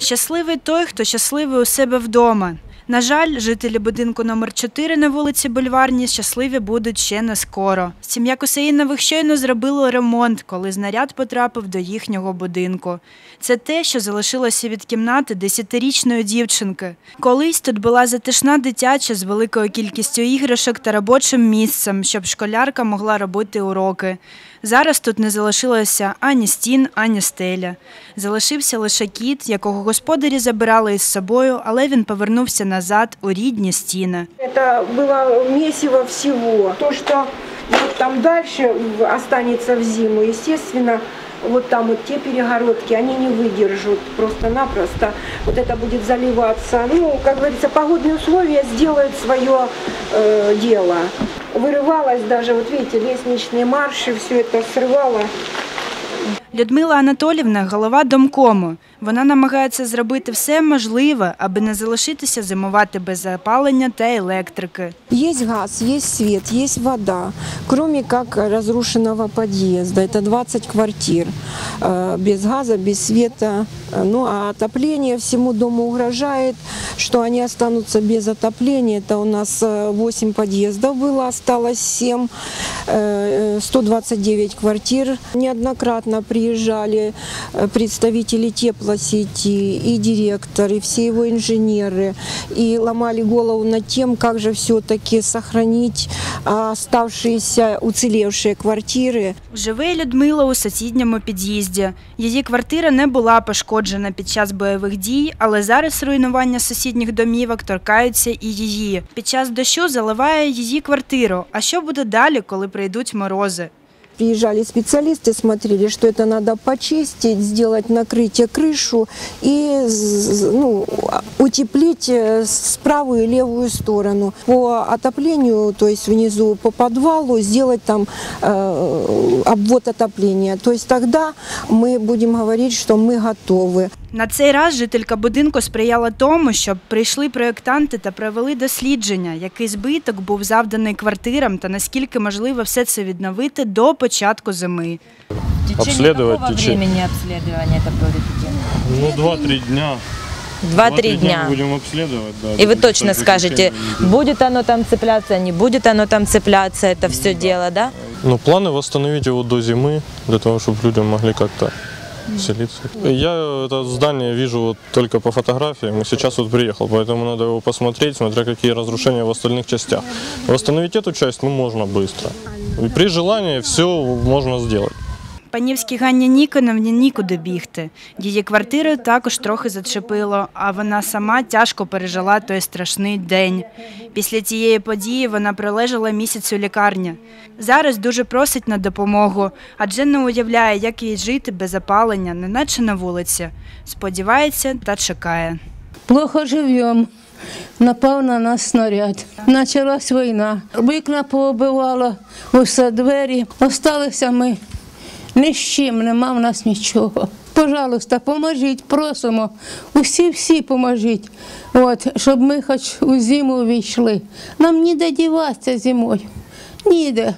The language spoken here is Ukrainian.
Щасливий той, хто щасливий у себе вдома. На жаль, жителі будинку номер 4 на вулиці Бульварній щасливі будуть ще не скоро. Сім'я Косеїнових щойно зробила ремонт, коли знаряд потрапив до їхнього будинку. Це те, що залишилося від кімнати десятирічної дівчинки. Колись тут була затишна дитяча з великою кількістю іграшок та робочим місцем, щоб школярка могла робити уроки. Зараз тут не залишилося ані стін, ані стеля. Залишився лише кіт, якого господарі забирали із собою, але він повернувся назад у рідні стіни. Это было месиво всего. То, что вот там дальше в- останется в зиму, естественно, вот там вот те перегородки, они не выдержат просто-напросто. Вот это будет заливаться. Ну, как говорится, погодные условия сделают свое э, дело. Вырывалось даже, вот видите, лестничные марши, все это срывало. Людмила Анатолівна голова домкому. Вона намагається зробити все можливе, аби не залишитися зимувати без опалення та електрики. Есть газ, есть свет, есть вода. Кроме как разрушенного подъезда. Это 20 квартир. Э, Без газа, без света. Э, Ну а отопление всему дому угрожает, что они останутся без отопления. Это у нас э, 8 подъездов было, осталось 7. Э, 129 квартир. Неоднократно приезжали э, представители теплосети и директор, и все его инженеры. И ломали голову над тем, как же все-таки сохранить а, оставшиеся уцелевшие квартиры. Живе Людмила у сусідньому під'їзді. Її квартира не була пошкоджена під час бойових дій, але зараз руйнування сусідніх домівок торкаються і її. Під час дощу заливає її квартиру. А що буде далі, коли прийдуть морози? Приезжали специалисты, смотрели, что это надо почистить, сделать накрытие крышу и з- ну, утеплить э, с правую и левую сторону. По отоплению, то есть внизу по подвалу, сделать там э, обвод отопления. То есть тогда мы будем говорить, что мы готовы. На цей раз жителька будинку сприяла тому, щоб прийшли проєктанти та провели дослідження, який збиток був завданий квартирам та наскільки можливо все це відновити до початку зими. В течение Обследовать какого течение. времени обследование это будет идти? Ну, 2-3 дня. Два-три дня. будем обследовать, да. И вы будет точно заключение скажете, и- будет оно там цепляться, не будет оно там цепляться, это все дело, да? Ну, планы восстановить его до зимы, для того, чтобы люди могли как-то селиться. Я это здание вижу вот только по фотографиям, и сейчас вот приехал, поэтому надо его посмотреть, смотря какие разрушения в остальных частях. Восстановить эту часть, ну, можно быстро. И при желании все можно сделать. Панівській Ганні Ніконовні нікуди бігти. Її квартиру також трохи зачепило, а вона сама тяжко пережила той страшний день. Після тієї події вона пролежала місяць у лікарні. Зараз дуже просить на допомогу, адже не уявляє, як їй жити без опалення, неначе на вулиці. Сподівається та чекає. Плохо живем. Напав на нас снаряд. Почалась війна. Вікна пообивало, усе двері. Осталися ми ні з чим, нема в нас нічого. Пожалуйста, поможіть, просимо. Усі всі поможіть, От, щоб ми хоч у зиму увійшли. Нам ніде діватися зимою. Ніде.